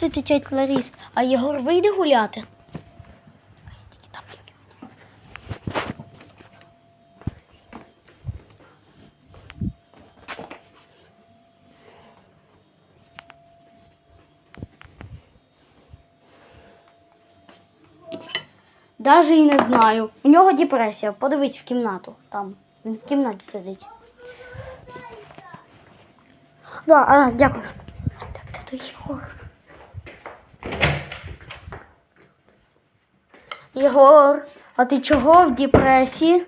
Це тетя Ларіс, а Єгор вийде гуляти? Даже і не знаю. У нього депресія. Подивись в кімнату. Там. Він в кімнаті сидить. Да, а, дякую. Так, де той Єгор? Єгор, а ти чого в депресії?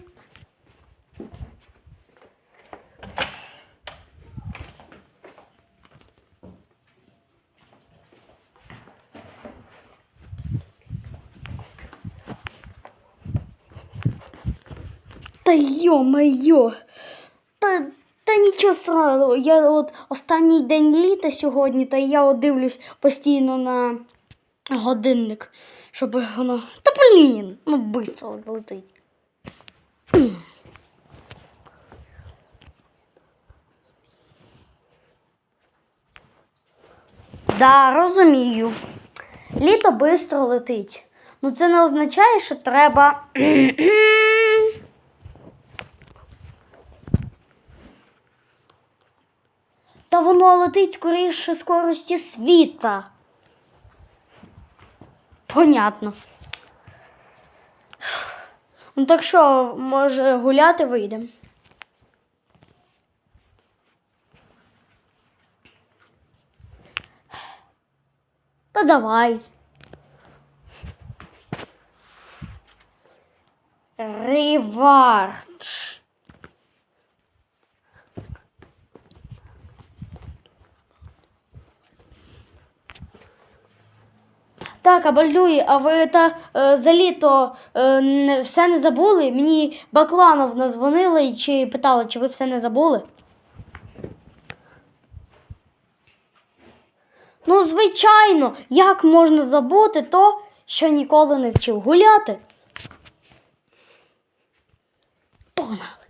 Та йо-моє. Та, та нічого сразу. Я от останній день літа сьогодні, та я от дивлюсь постійно на годинник, щоб воно. Та блін, ну швидко летить. Да, розумію. Літо швидко летить. Ну це не означає, що треба. Та воно летить скоріше скорості світла. Понятно. Ну так що, може, гуляти вийдемо? Та давай. Реварч. Так, а Абальдуї, а ви та е, за літо е, все не забули? Мені Бакланов назвонила і чи питала, чи ви все не забули? Ну, звичайно, як можна забути то, що ніколи не вчив гуляти? Погнали!